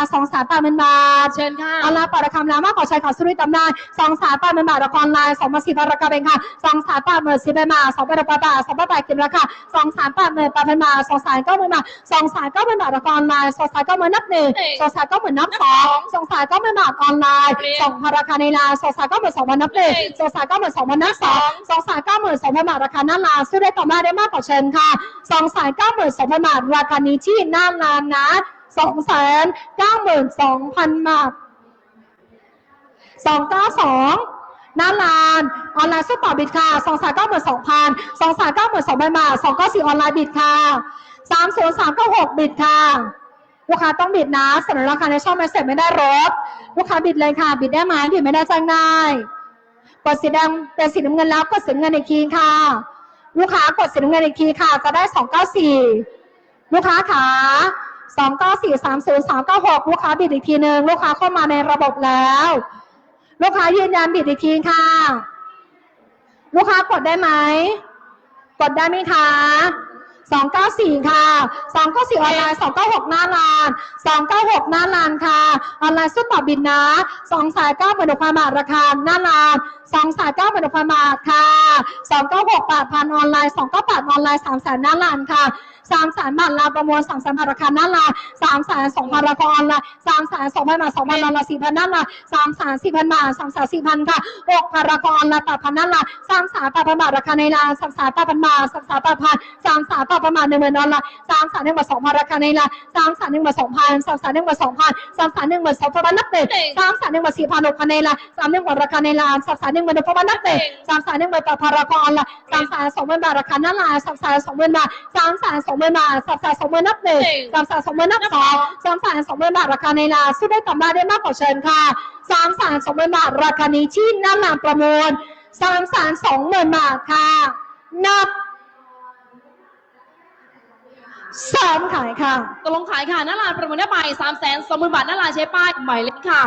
ค่ะสองแสนแปดหมื่นบาทเชิญค่ะเอาละปาระคำน้ำมากขอชัยขอสุริตำนานสองแสนแปดหมื่นบาทละครลายสองมาสี่พันราคาเป็นค่ะสองแสนแปดหมื่นสิบเป็นบาทสองพันบาทสองพันบาทกินราคาสองแสนแปดหมื่นแปดพันบาทสองแสนเก้าหมื่นบาทสองแสนเก้าหมื่นบาทละครลายสองแสนเก้าหมื่นนับหนึ่งสองแสนเก้าหมื่นนับสองสองแสนเก้าหมื่นบาทออนไลน์สองพันราคาในไลน์สองแสนเก้าหมื่นสองพันนับหนึ่งสองแสนเก้าหมื่นสองพันนับสองสองแสนเก้าหมื่นสองพันบาทราคาหน้าร้านซื้อได้ต่อมาได้มากกว่าเชิญค่ะสองแสนเก้าหมื่นสองพันบาทราคานี้ที่หน้าร้านนะ สองแสนเก้าหมื่นสองพันบาทสองเก้าสองหน้าลานออนไลน์สู้ต่อบิดค่ะสองสามเก้าหมื่นสองพันสองสามเก้าหมื่นสองพันบาทสองเก้าสี่ออนไลน์บิดค่ะสามศูนย์สามเก้าหกบิดค่ะลูกค้าต้องบิดนะเสนอราคาในช่องไม่เสร็จไม่ได้รถลูกค้าบิดเลยค่ะ บิดได้ไหมบิดไม่ได้จ้างได้กดสีแดงเป็นสีน้ำเงินแล้วกดสีน้ำเงินอีกทีค่ะ ลูกค้ากดสีน้ำเงินอีกทีค่ะ จะได้สองเก้าสี่ลูกค้าขา สองเก้าสี่สามศูนย์สามเก้าหกลูกค้าบิดอีกทีหนึ่งลูกค้าเข้ามาในระบบแล้ว ลูกค้ายืนยันบิดอีกทีค่ะ ลูกค้ากดได้ไหม กดได้ไหมคะ294 ค่ะ 294 ออนไลน์ 296 หน้าลาน 296 หน้าลานค่ะ ออนไลน์สุดต่อบินนะ 2 สาย9หมื่นพันบาทราคาหน้าลาน 2 สาย9หมื่นพันบาทค่ะ 296 8,000ออนไลน์298ออนไลน์3แสนหน้าลานค่ะ3แสนบาทลาประมวล3แสนบาทราคาหน้าลาน3แสน2พันราคาออนไลน์3แสน2พันบาท2พันออนไลน์4,000หน้าลาน3แสน4พันบาท3แสน4พันค่ะ6พันราคาออนไลน์8,000หน้าลาน3แสน8พันบาทราคาในลาน3แสน8,000บาท3แสน8,000 3แสน8,000บาท1หมื่นอนไลน์3แสน1หมื่น2พันราคาในลาน3แสน1หมื่น2พัน3แสน1หมื่น2พัน3แสน1หมื่น2พันนับหนึ่ง3แสน1หมื่น4พัน6พันในลาน3 1หมื่นราคาในลาน3แสน1หมื่น1พันนับหนึ่ง3แสน1หมื่น8พันราคาออนไลน์3แสน2หมื่นบาทราคาหน้าลาน3แสน2หมื่นบาท3แสน2หมื่นบาท3แสน2หมื่นนับหนึ่ง3แสน2หมื่นนับสอง3แสน2หมื่นบาทราคาในลานสู้ได้ต่อมาได้มากกว่าเชิญค่ะ3แสน2หมื่นบาทราคานี้ที่หน้าลานประมูล3แสน2หมื่นบาทค่ะนับสามขายค่ะตกลงขายค่ะหน้าลานประมูลได้ไป3 2 0 0 0 0บาทหน้าลานใช้ป้ายหมายเลขค่ะ